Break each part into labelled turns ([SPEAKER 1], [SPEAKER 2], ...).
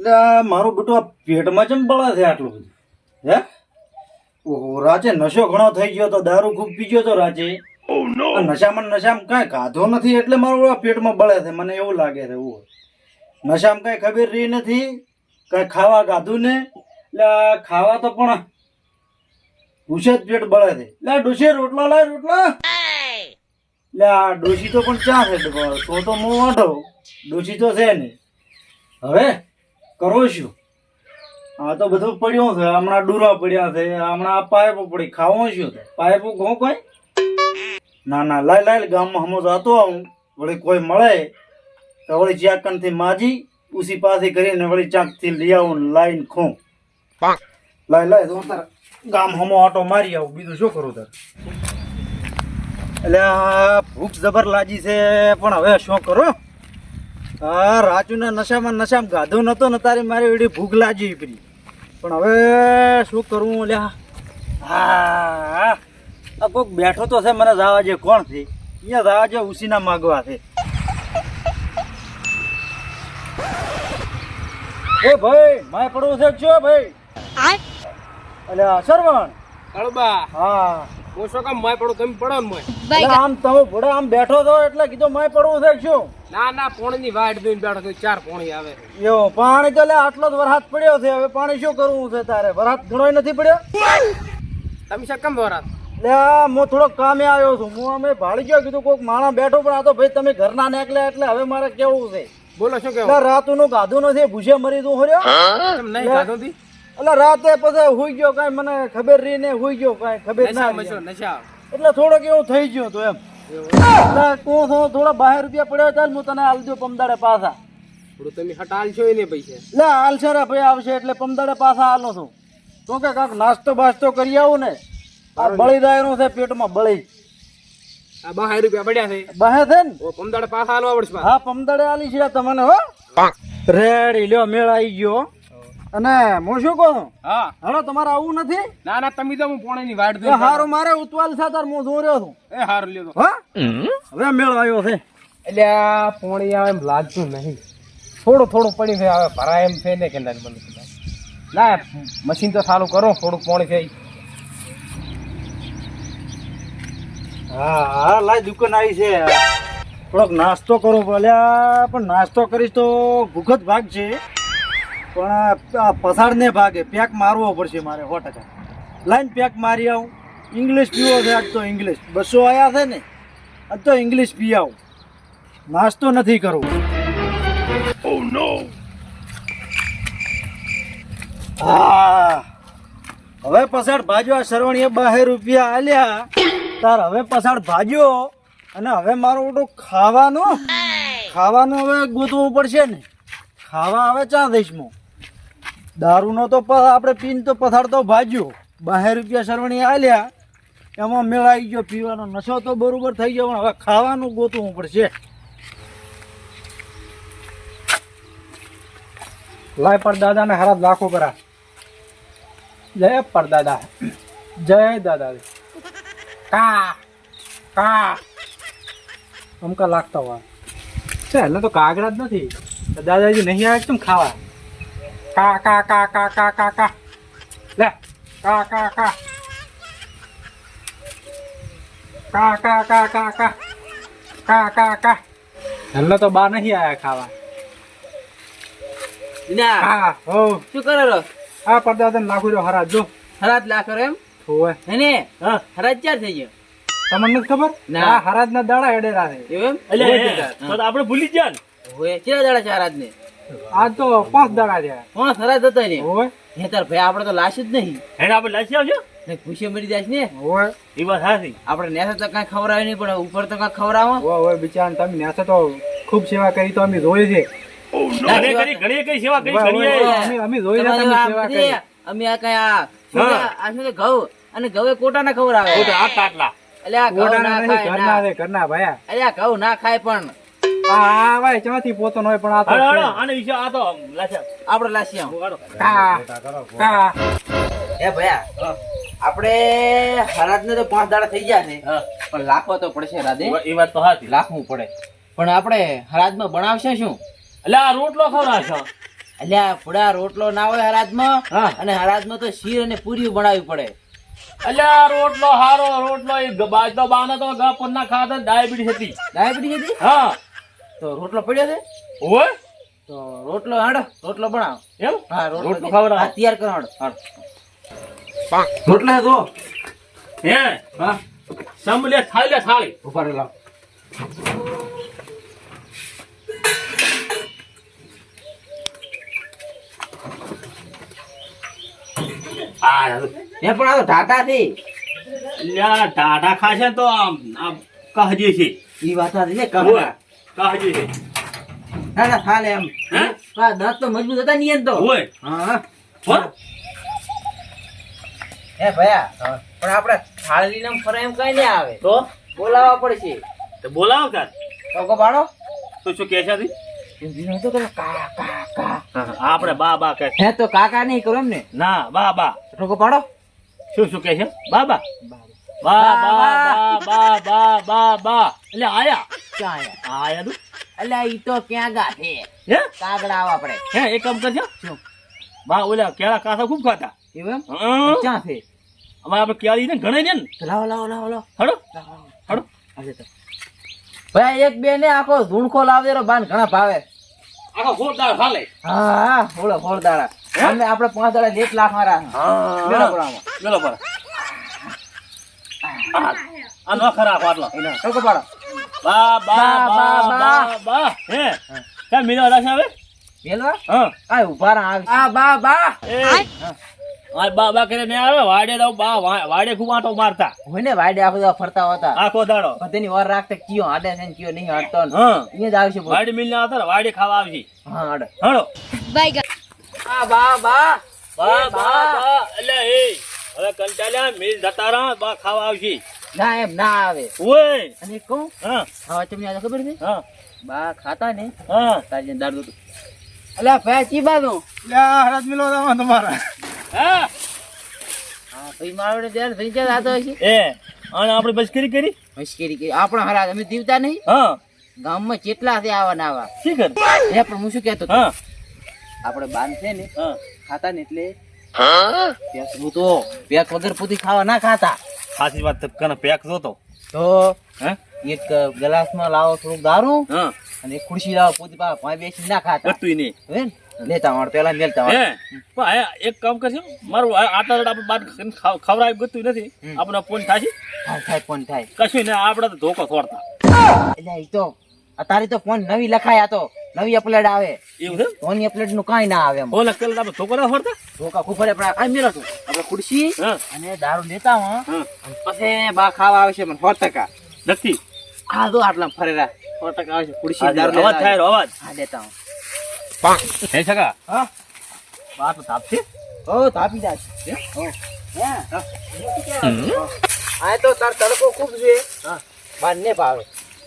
[SPEAKER 1] એટલે આ મારું બેટું આ પેટમાં ચમ બળે છે આટલું બધું? હે? ઓહો રાચે નશો ઘણો થઈ ગયો તો દારૂ ખૂબ પી ગયો તો રાચે નશામાં નશામાં કાંઈ ખાધો નથી એટલે મારું આ પેટમાં બળે છે મને એવું લાગે છે એવું નશામાં કાંઈ ખબર રહી નથી કાંઈ ખાવા ગાધું ને એટલે આ ખાવા તો પણ ડુસે જ પેટ બળે છે. એટલે ડુસે રોટલા લાય રોટલા. એટલે આ ડોસી તો પણ ચા છે તો તો હું વાંઢો. ડોસી તો છે નહીં. હવે? કરો શું આ તો બધું પડ્યું છે. હમણાં ડૂરા પડ્યા છે. હમણાં આ પાઇપો પડી. ખાવું શું છે પાઇપો ઘઉં કોઈ? ના ના, લાય લાય, ગામમાં હમો જતો આવું. વળી કોઈ મળે તો વળી ચાકણથી માજી, ઉસી પાસે કરીને વળી ચાકથી લઈ આવું લાઈન ખો. લાય લાય, તો ગામ હમો આટો મારી આવું. બીજું શું કરું તાર? એટલે ભૂખ જબર લાગી છે, પણ હવે શું કરું? હા રાજુના નશામાં નશામાં ગાધો નતો ને તારી મારી એડી ભૂખ લાગી પડી પણ હવે શું કરવું લ્યા? હા આ કોક બેઠો તો છે મને જવા જે કોણ છે? અહીંયા જવા જે ઉસીના માગવા છે. એ ભાઈ માય પડવું છે છો ભાઈ? અલ્યા સરવણ
[SPEAKER 2] કળબા
[SPEAKER 1] હા.
[SPEAKER 2] હું કામ માય પડો? તમે પડો ને મોય.
[SPEAKER 1] એટલે આમ તમે ભોળા આમ બેઠો તો એટલે કીધું માય પડવું છે શું?
[SPEAKER 2] ના ના પોણી ની વાટ જોઈને બેઠો તો ચાર પોણી આવે
[SPEAKER 1] એવું પાણી તો લે આટલો જ વરસાદ પડ્યો છે. હવે પાણી શું કરવું છે તારે? વરસાદ ઘણોય નથી પડ્યો?
[SPEAKER 2] તમે શું કેમ દોરા
[SPEAKER 1] લે હું થોડો કામે આવ્યો છું. હું અમે ભાડી ગયો કીધું કોઈક માણસ બેઠો પણ આ તો ભાઈ તમે ઘરના નીકળ્યા એટલે હવે મારે કેવું છે?
[SPEAKER 2] બોલો શું કેવું?
[SPEAKER 1] એટલે રાતનું ગાધું નથી ભૂસે મરી તું હોર્યો
[SPEAKER 2] નહીં
[SPEAKER 1] એટલે રાતે પછી હુઈ ગયો કાંઈ મને ખબર રહી ને હુઈ ગયો કાંઈ ખબર ના રહી.
[SPEAKER 2] નશા.
[SPEAKER 1] એટલે થોડોક એવું થઈ ગયો તો એમ. એટલે તું થો થોડા બહાર રૂપિયા પડ્યો ચાલ હું તને આલ દઉં પમદાડે પાછા.
[SPEAKER 2] થોડું તમે હટાલ છો એને પૈસા.
[SPEAKER 1] એટલે હાલ છે રે ભાઈ આવશે એટલે પમદાડે પાછા આલો છું. તો કે કાંક નાસ્તો બાસ્તો કરી આવું ને? આ બળી દાયરું છે પેટમાં બળી.
[SPEAKER 2] આ બહાર રૂપિયા પડ્યા છે.
[SPEAKER 1] બહે છે ને?
[SPEAKER 2] ઓ પમદાડે પાછા આલવા પડશે. પાછા.
[SPEAKER 1] હા પમદાડે આલી છે તમને હો. રેડી લ્યો મેળ આવી ગયો. અને હું શું કહું?
[SPEAKER 2] હા.
[SPEAKER 1] હલો તમારે આવું નથી?
[SPEAKER 2] ના ના તમે તો હું પોણી ની વાટ દઉં
[SPEAKER 1] હારું મારે ઉતવાલ છે તાર હું જોઈ રહ્યો છું.
[SPEAKER 2] એ હારું લ્યો તો.
[SPEAKER 1] હા? હવે મેળ આવ્યો છે.
[SPEAKER 2] એટલે આ પોણી આવે એમ લાગતું નહીં. થોડું થોડું પડી છે હવે ભરાય એમ છે ને કે ના ના મશીન તો ચાલુ કરો થોડુંક પોણી છે.
[SPEAKER 1] હા હા લાય દુકાન આવી છે. થોડોક નાસ્તો કરો ભલે પણ નાસ્તો કરીશ તો ભૂખ જ ભાગ છે. પણ આ- આ ભાગે. પેક મારવો પડશે મારે સો ટકા. લાઈન પેક મારી આવું. ઇંગ્લિશ પીવો છે આજ તો ઇંગ્લિશ બસો આવ્યા છે ને આજ તો ઇંગ્લિશ પી આવું. નાસ્તો નથી કરવો. હા. હવે પસાડ ભાજો આ સરવણીએ બાહેર રૂપિયા આલ્યા. તાર હવે પસાડ ભાજ્યો અને હવે મારું ઓટો ખાવાનું. ખાવાનું હવે ગોતવું પડશે ને. ખાવા હવે ચા દઈશમાં દારૂનો તો આપણે પીન તો પથારતો ભાજ્યો. બાહેર રૂપિયા સરવણી આલ્યા, એમાં મેળાઈ ગયો, પીવાનો નશો તો બરોબર થઈ ગયો, પણ હવે ખાવાનું ગોતવું પડશે.
[SPEAKER 2] લાય પરદાદા ને હરાબ લાખો કરા. જય પરદાદા. જય દાદા. કા કા. અમકા લાગતા હોય. છે, એટલે તો કાગડા જ નથી. દાદાજી નહીં આવે કેમ ખાવા? કા કા કા કા કા કા કા લે કા કા કા કા કા કા કા કા કા કા કા એટલે તો નહીં આયા ખાવા
[SPEAKER 3] ના
[SPEAKER 2] હા હો
[SPEAKER 3] શું કરે રો
[SPEAKER 2] આ પરદાદા નાખું રહ્યો હરાજ જો
[SPEAKER 3] હરાજ લાખો એમ
[SPEAKER 2] હોવે
[SPEAKER 1] હા
[SPEAKER 3] હરાજ ચાર થઈ ગયો
[SPEAKER 2] તમને નથી ખબર
[SPEAKER 3] ના.
[SPEAKER 2] આ હરાજ ના દાડા
[SPEAKER 3] એમ
[SPEAKER 1] આપણે ભૂલી જાય
[SPEAKER 3] હોય દાડા છે હરાજ ને
[SPEAKER 2] આજ તો પાંચ દાડા થયા
[SPEAKER 3] પાંચ હરાજ જતા રે
[SPEAKER 2] હોવે
[SPEAKER 3] હે તાર ભાઈ આપણે તો લાશ જ નહીં.
[SPEAKER 1] હેડ આપણે લાશ આવજો
[SPEAKER 3] ને ખુશી મળી જાય ને.
[SPEAKER 2] હોવે
[SPEAKER 1] એ વાત સાચી.
[SPEAKER 3] આપણે નેસા તો કાંઈ ખવડાવે નહીં પણ ઉપર તો કાંઈ ખવડાવો.
[SPEAKER 2] હોવે હોવે બિચારા તમે નેસા તો ખૂબ સેવા કરી તો અમે જોઈ છે.
[SPEAKER 1] ઘણી કઈ સેવા કરી ઘણી
[SPEAKER 2] અમે અમે જોઈ છે
[SPEAKER 3] તમારે
[SPEAKER 2] તમે
[SPEAKER 3] આ
[SPEAKER 2] સેવા કરી.
[SPEAKER 3] અમે આ કઈ આ આ શું ઘઉં? અને ઘઉં કોટા ના ખવડાવે
[SPEAKER 1] આટલા આટલા
[SPEAKER 3] એટલે ઘઉં ના ખાય
[SPEAKER 2] ઘરના
[SPEAKER 3] ના.
[SPEAKER 2] છે ભાયા.
[SPEAKER 3] એટલે આ ઘઉં ના ખાય પણ
[SPEAKER 2] આ આ ભાઈ પોતો હોય પણ આ તો.
[SPEAKER 1] આને વિશે આ તો
[SPEAKER 3] આપણે ભયા આપણે હરાજ ને તો પાંચ દાડા થઈ ગયા છે. પણ લાખવો તો પડશે રાધે.
[SPEAKER 1] એ વાત તો હાથી
[SPEAKER 3] લાખવું પડે. પણ આપણે હરાજમાં બનાવશે શું?
[SPEAKER 1] એટલે આ રોટલો ખવડાવશો
[SPEAKER 3] એટલે ફુડા રોટલો ના હોય હરાજમાં
[SPEAKER 4] હા.
[SPEAKER 3] અને હરાજમાં તો શીર અને પૂરી બનાવવી પડે.
[SPEAKER 4] અલ્યા રોટલો હારો રોટલો એ બાજતો બાને તો ગા ના ખાતા ડાયાબિટીસ હતી.
[SPEAKER 3] ડાયાબિટીસ હતી?
[SPEAKER 4] હા.
[SPEAKER 3] તો રોટલો પડ્યો છે?
[SPEAKER 4] ઓય
[SPEAKER 3] તો રોટલો હાડો રોટલો બનાવો.
[SPEAKER 4] એમ?
[SPEAKER 3] હા રોટલો.
[SPEAKER 4] ખવડાવો.
[SPEAKER 3] હા, તૈયાર કરો હાડો. રોટલા જો
[SPEAKER 4] હે?
[SPEAKER 3] હા.
[SPEAKER 4] સમ લે થાળી લે થાળી.
[SPEAKER 3] ઊભા રહો
[SPEAKER 4] આ
[SPEAKER 3] એ પણ આ તો ટાટા થી
[SPEAKER 4] ટાટા ખાશે તો આમ કહજી છે.
[SPEAKER 3] ઈ વાત સાચી છે
[SPEAKER 4] ઓય કહજી
[SPEAKER 3] ના ના એમ.
[SPEAKER 4] હા?
[SPEAKER 3] દાંત તો મજબૂત હતા નહીં એમ તો.
[SPEAKER 4] હોય.
[SPEAKER 3] હા.
[SPEAKER 4] હો?
[SPEAKER 3] હે ભયા પણ આપણે થાળી ફરે એમ કઈ નહીં આવે.
[SPEAKER 4] તો?
[SPEAKER 3] બોલાવવા પડશે.
[SPEAKER 4] તો બોલાવો કાર
[SPEAKER 3] તો કો પાડો
[SPEAKER 4] તો શું
[SPEAKER 3] કે
[SPEAKER 4] છે આપણે બા બા કે
[SPEAKER 3] હે તો કાકા નહીં કરો એમ ને
[SPEAKER 4] ના બા. બા
[SPEAKER 3] ટોકો પાડો
[SPEAKER 4] શું શું કે છે? બા બા. બા બા બા બા બા બા એટલે આયા
[SPEAKER 3] ક્યાં આયા
[SPEAKER 4] આયા તું
[SPEAKER 3] અલ્યા ઈ તો ક્યાં ગા
[SPEAKER 4] હે
[SPEAKER 3] કાગડા આપણે
[SPEAKER 4] હે એક કામ કરજો બા ઓલા કેળા કાસા ખૂબ ખાતા
[SPEAKER 3] એમ ક્યાં છે
[SPEAKER 4] અમારે આપણે કેળી ને ઘણા ને
[SPEAKER 3] લાવો લાવો લાવો લાવો
[SPEAKER 4] હડો. હડો
[SPEAKER 3] તો. ભાઈ એક બે ને આખો ધૂણખો લાવે બાન ઘણા ભાવે
[SPEAKER 4] આખો
[SPEAKER 3] હા હા અમે આપણે પાંચ દાડા લેટ લાખ મારા મેળો પડાવો.
[SPEAKER 4] મેલો પર આ નો ખરાબ આટલો.
[SPEAKER 3] એનો. ટોકો પાડો.
[SPEAKER 4] બા બા
[SPEAKER 3] બા,
[SPEAKER 4] બા
[SPEAKER 3] બા,
[SPEAKER 4] બા. બા હે? ક્યાં મિલો દાસ હવે?
[SPEAKER 3] મેલવા
[SPEAKER 4] હા.
[SPEAKER 3] આ ઊભા રહા આવી આ બા બા.
[SPEAKER 4] એ. આ બા બા કરીને નહીં આવે. વાડે દઉં બા વાડે ખૂબ આંટો મારતા.
[SPEAKER 3] હોય ને વાડે આખો દાડો ફરતા હોતા.
[SPEAKER 4] આખો દાડો.
[SPEAKER 3] તેની વાર રાખતા કયો હાડે છે ને કયો નહીં હાડતો ને.
[SPEAKER 4] હા.
[SPEAKER 3] અહીંયા જ આવશે.
[SPEAKER 4] વાડી મિલ આવતા વાડી ખાવા આવશે
[SPEAKER 3] હા હાડો.
[SPEAKER 4] હળો
[SPEAKER 3] આ બા બા.
[SPEAKER 4] બા બા. બા. એટલે એ. હવે કંટાળ્યા મિલ જતા રહા બા ખાવા આવશે.
[SPEAKER 3] ના એમ ના આવે.
[SPEAKER 4] ઓય!
[SPEAKER 3] અને કહું?
[SPEAKER 4] હા.
[SPEAKER 3] ખાવા તમને આ ખબર છે?
[SPEAKER 4] હા.
[SPEAKER 3] બા ખાતા ને
[SPEAKER 4] હા.
[SPEAKER 3] તારી દાળ દૂધ અલ્યા ભાઈ ચી બાજુ
[SPEAKER 2] લ્યા હરાજ મિલો તમારા.
[SPEAKER 4] હા.
[SPEAKER 3] હા ભાઈ મારો ધ્યાન થઈ જાય આતો હશે.
[SPEAKER 4] એ અને આપણે બસ કરી? કરી
[SPEAKER 3] મશ્કરી કરી. આપણા હરાજ અમે દીવતા નહીં.
[SPEAKER 4] હા.
[SPEAKER 3] ગામમાં કેટલા છે આવા ને આવા.
[SPEAKER 4] શી કર?
[SPEAKER 3] એ પણ હું શું કહેતો
[SPEAKER 4] હા.
[SPEAKER 3] આપણે બાંધ છે ને
[SPEAKER 4] હા.
[SPEAKER 3] ખાતા ને એટલે પેક હું તો પેક વગર પૂરી ખાવા ના ખાતા.
[SPEAKER 4] સાચી વાત કને પેક જોતો.
[SPEAKER 3] તો
[SPEAKER 4] હે?
[SPEAKER 3] એક ગ્લાસમાં લાવો થોડુંક દારૂ
[SPEAKER 4] હા.
[SPEAKER 3] અને એક ખુરશી લાવો પૂરી પા પાંચ બેસી ના ખાતા.
[SPEAKER 4] તું નહીં.
[SPEAKER 3] હે લેતા વાળ પેલા મેલતા વાળ.
[SPEAKER 4] પણ એક કામ કરશું મારું આટલા આપણે બાર ખવરાય ગતું નથી. આપણો ફોન થાય
[SPEAKER 3] થાય ફોન થાય.
[SPEAKER 4] કશું ને આપણે તો ધોકો થોડતા.
[SPEAKER 3] એટલે એ તો તારી તો ફોન નવી લખાયા તો નવી અપલોડ આવે.
[SPEAKER 4] એવું છે
[SPEAKER 3] ફોન અપલોડનું કાંઈ ના આવે એમ.
[SPEAKER 4] ઓલા આપણે ધોકો ના થોડતા
[SPEAKER 3] ધોકા ખુફરે પણ આ મેલો આપણે ખુરશી અને દારૂ લેતા હું. પછી બા ખાવા આવશે મને સો ટકા.
[SPEAKER 4] નથી.
[SPEAKER 3] આ તો આટલા ફરેરા સો ટકા આવશે ખુરશી દારૂ
[SPEAKER 4] અવાજ થાય. અવાજ.
[SPEAKER 3] હા લેતા હું
[SPEAKER 4] હે છકા
[SPEAKER 3] હા?
[SPEAKER 4] બા તો તાપશે?
[SPEAKER 3] ઓ તાપી જાય છે હો. હા? આ તો તાર તડકો ખૂબ છે. હા. બાર ને ભાવે.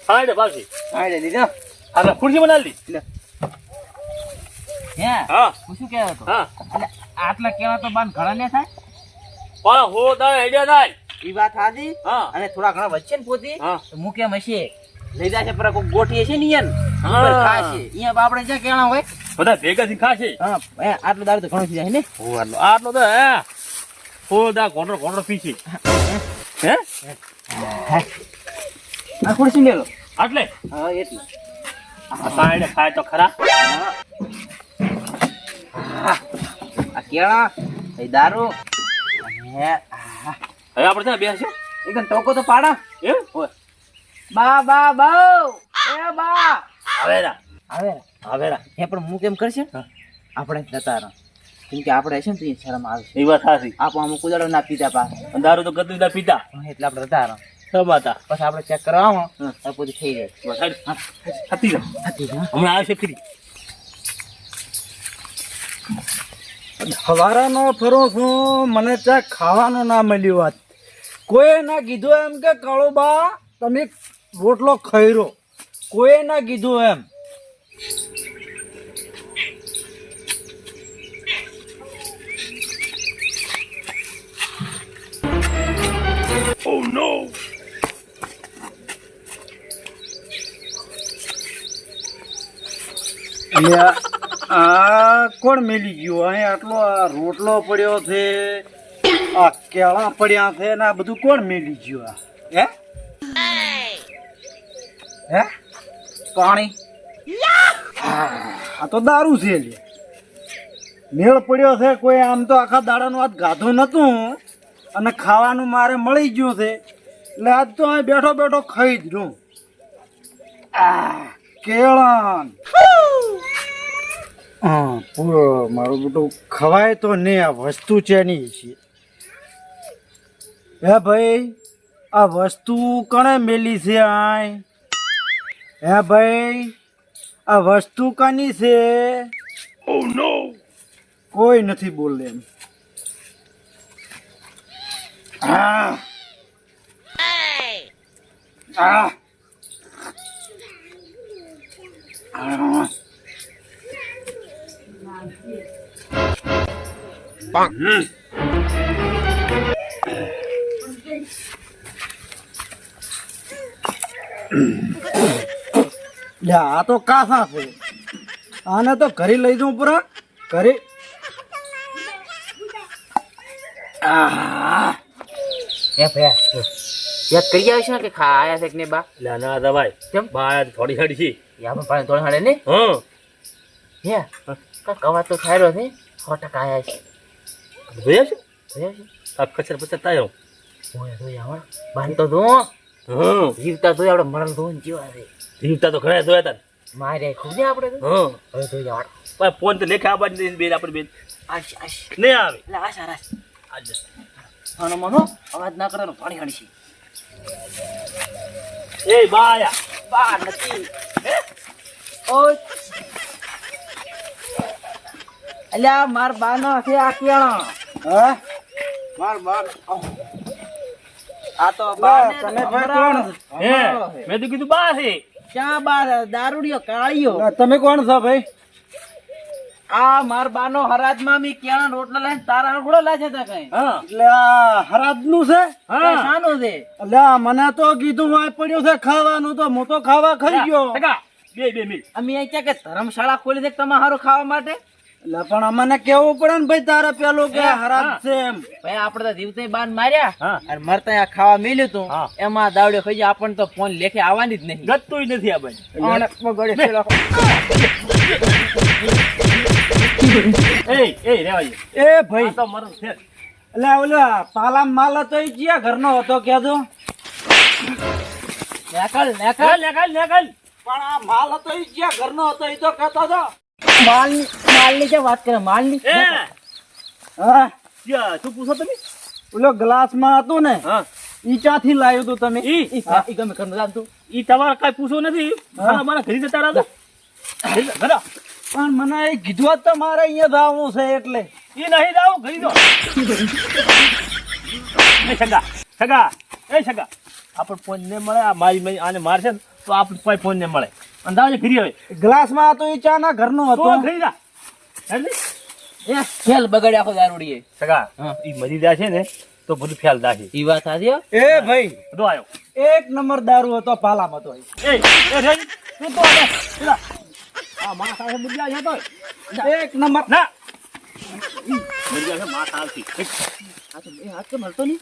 [SPEAKER 4] સાઈડ પાછી.
[SPEAKER 3] હા લે લીધો?
[SPEAKER 4] આપણે ખુરશી બનાવી દી
[SPEAKER 3] હે?
[SPEAKER 4] હા.
[SPEAKER 3] હું શું હતો?
[SPEAKER 4] હા.
[SPEAKER 3] આટલા કેવા તો બાન ઘણા ને થાય?
[SPEAKER 4] પણ હો દાય હેડ્યા દાય
[SPEAKER 3] ઈ વાત હાજી
[SPEAKER 4] હા.
[SPEAKER 3] અને થોડા ઘણા વચ્ચે ને પોતી
[SPEAKER 4] હા.
[SPEAKER 3] હું કેમ હશે? લઈ જાય પર કોઈ ગોઠી હશે ને ખાશે અહીંયા કેળા હોય.
[SPEAKER 4] બધા ભેગા થી ખાશે
[SPEAKER 3] હા આટલો દારૂ તો ઘણો થઈ જાય ને?
[SPEAKER 4] હો આટલો આટલો તો હે. હો દા ઘોંડો ઘોંડો પીછી હે.
[SPEAKER 3] આ ખુરશી
[SPEAKER 4] આટલે?
[SPEAKER 3] હા એટલે.
[SPEAKER 4] સાઈડે ખાય તો ખરા.
[SPEAKER 3] આ કેળા એ દારૂ.
[SPEAKER 4] હવે આપણે ત્યાં બેસશે
[SPEAKER 3] એકદમ ટોકો તો પાડા.
[SPEAKER 4] એમ?
[SPEAKER 3] ઓય. બા બા બહુ. એ બા.
[SPEAKER 4] હવે રા.
[SPEAKER 3] આવે
[SPEAKER 4] હવે રા.
[SPEAKER 3] એ પણ હું કેમ કરશે? આપણે જતા રહો. કેમ કે આપણે છે ને તો શરમ આવશે
[SPEAKER 4] એ વાત સાચી.
[SPEAKER 3] આપો અમુક ઉદાડો ના પીતા પા
[SPEAKER 4] દારૂ તો ગતું પીતા.
[SPEAKER 3] એટલે આપણે જતા રહો.
[SPEAKER 4] સમાતા
[SPEAKER 3] પછી આપણે ચેક કરવા આવો. તો બધું થઈ જાય.
[SPEAKER 4] હતી જા. હમણાં આવશે ફરી.
[SPEAKER 1] હવારાનો ફરો છું મને ત્યાં ખાવાનું ના મળ્યું વાત. કોઈ ના કીધું એમ કે કાળોબા તમે રોટલો ખૈરો કોઈ ના કીધું એમ. આ કોણ મેલી ગયું? અહીં આટલો આ રોટલો પડ્યો છે, આ કેળા પડ્યા છે ને આ બધું કોણ મેલી ગયું આ? હે? હે? પાણી? આ તો દારૂ છે લે. મેળ પડ્યો છે, કોઈ આમ તો આખા દાડાનું આજ ગાધું નતું અને ખાવાનું મારે મળી ગયું છે. એટલે આજ તો અહીં બેઠો બેઠો ખાઈ જ રહ્યું આ કેળા હા પૂરો મારું બધું ખવાય તો નહીં આ વસ્તુ છે નહીં છે. હે ભાઈ આ વસ્તુ કણે મેલી છે આય? હે ભાઈ આ વસ્તુ કાની છે? કોઈ નથી બોલે એમ. આ આ આ લે આ તો કાસા છે. આને તો ઘરે લઈ જવું પૂરા ઘરે. આહ,
[SPEAKER 3] એ યાદ કરી આવ્યો છે ને કે ખા આયા છે કે ને બા?
[SPEAKER 4] લે ના દવાઈ
[SPEAKER 3] કેમ?
[SPEAKER 4] બા થોડી હડી છે.
[SPEAKER 3] યા પણ પાણી થોડી હાડે ને
[SPEAKER 4] હા.
[SPEAKER 3] હે? કા કવા તો ખાયરો છે સો ટકા આયા છે
[SPEAKER 4] જોયા છે
[SPEAKER 3] જોયા છે
[SPEAKER 4] આ કચર પચર તાયો
[SPEAKER 3] ઓય જોયા હવે બાંધ તો ધો
[SPEAKER 4] હમ
[SPEAKER 3] જીવતા જોયા આપણે મરણ ધોન જીવા છે
[SPEAKER 4] જીવતા તો ઘણા જોયા તા
[SPEAKER 3] મારે ખૂબ ને આપણે તો
[SPEAKER 4] હા
[SPEAKER 3] હવે જોયા વાળો
[SPEAKER 4] પણ ફોન તો લેખા આવવા જ બેન આપણે બેન
[SPEAKER 3] આશ આશ
[SPEAKER 4] નહીં આવે
[SPEAKER 3] એટલે આશ આશ
[SPEAKER 4] આજ
[SPEAKER 3] આનો મનો અવાજ ના કરવાનો પાણી હાડી છે
[SPEAKER 4] એ બાયા
[SPEAKER 3] બા નથી ઓય અલ્યા માર બાનો છે આ કેળા.
[SPEAKER 1] હા?
[SPEAKER 3] માર બાન આ તો
[SPEAKER 1] લે, તમે ભાઈ કોણ?
[SPEAKER 4] હે
[SPEAKER 3] છે.
[SPEAKER 4] મેં તો કીધું બા છે.
[SPEAKER 3] ક્યાં બાર? દારૂડિયો કાળિયો.
[SPEAKER 1] તમે કોણ છો ભાઈ?
[SPEAKER 3] આ માર બાનો હરાજમાં મી કેળા રોટલા લઈને તારા ઘોડો લાગે તા કઈ.
[SPEAKER 1] એટલે હરાજ હરાજનું છે?
[SPEAKER 3] હા. શાનું છે.
[SPEAKER 1] એટલે મને તો કીધું હોય પડ્યું છે ખાવાનું તો હું તો ખાવા ખાઈ ગયો.
[SPEAKER 4] બે બે મિનિટ
[SPEAKER 3] અમે ક્યાં કે ધર્મશાળા ખોલી દે તમારું ખાવા માટે?
[SPEAKER 1] એટલે પણ અમને કેવું પડે ને ભાઈ તારે પેલું કે
[SPEAKER 4] હરામ
[SPEAKER 1] છે એમ?
[SPEAKER 3] ભાઈ આપડે તો જીવતે બાન માર્યા.
[SPEAKER 4] હા.
[SPEAKER 3] અને મરતા આ ખાવા મેલ્યું તું
[SPEAKER 4] હા.
[SPEAKER 3] એમાં દાવડ્યો ખાઈ જાય આપણને તો ફોન લેખે આવવાની જ નહીં.
[SPEAKER 4] ગતું નથી આ ભાઈ. એ એ રેવા
[SPEAKER 1] એ ભાઈ.
[SPEAKER 4] આ તો મરણ છે.
[SPEAKER 1] એટલે ઓલો પાલા માલ હતો એ ક્યાં ઘરનો હતો કેજો
[SPEAKER 3] નેકલ
[SPEAKER 4] નેકલ નેકલ ને
[SPEAKER 1] પણ આ માલ હતો એ ક્યાં ઘરનો હતો એ તો કહેતો હતો
[SPEAKER 3] માલની માલની ક્યાં વાત કરે? માલની
[SPEAKER 1] હા.
[SPEAKER 4] પૂછો તમે?
[SPEAKER 1] ઓલો ગ્લાસમાં હતો ને
[SPEAKER 4] હા.
[SPEAKER 1] ઈ ક્યાંથી લાવ્યો તું તમે?
[SPEAKER 4] ઈ?
[SPEAKER 3] ઈ ગમે ઘરનું જાણતું
[SPEAKER 4] ઈ તમારે કઈ પૂછવું નથી? મારા મારા ઘરે જતા રહો ઘરે
[SPEAKER 1] પણ મને એ કીધું હોત તો મારે અહીંયા દાવું છે એટલે.
[SPEAKER 4] ઈ નહીં જાવ ઘરે જો એ સગા છગા એ સગા આપણે ફોન ને મળે આ મારી મારી આને મારશે ને તો આપણે કોઈ ફોન ને મળે. અને ફરી આવે.
[SPEAKER 1] ગ્લાસમાં હતો એ ચા ના
[SPEAKER 4] ઘરનો
[SPEAKER 1] હતો.
[SPEAKER 4] ઘરે જા.
[SPEAKER 3] એ ખેલ બગડે આખો દારૂડીએ.
[SPEAKER 4] સગા
[SPEAKER 3] હા.
[SPEAKER 4] ઈ મરી જાય છે ને તો બધું ફેલ છે
[SPEAKER 3] ઈ વાત સાચી
[SPEAKER 1] એ ભાઈ
[SPEAKER 4] બધો આવ્યો
[SPEAKER 1] એક નંબર દારૂ હતો પાલામાં તો ઈ.
[SPEAKER 4] એ એ રે તું તો આ માણસ સાથે મરી છે તો.
[SPEAKER 1] એક નંબર.
[SPEAKER 4] ના. મરી જાય છે માણસ આવતી
[SPEAKER 3] આ તો એ હાથ તો મળતો નહીં.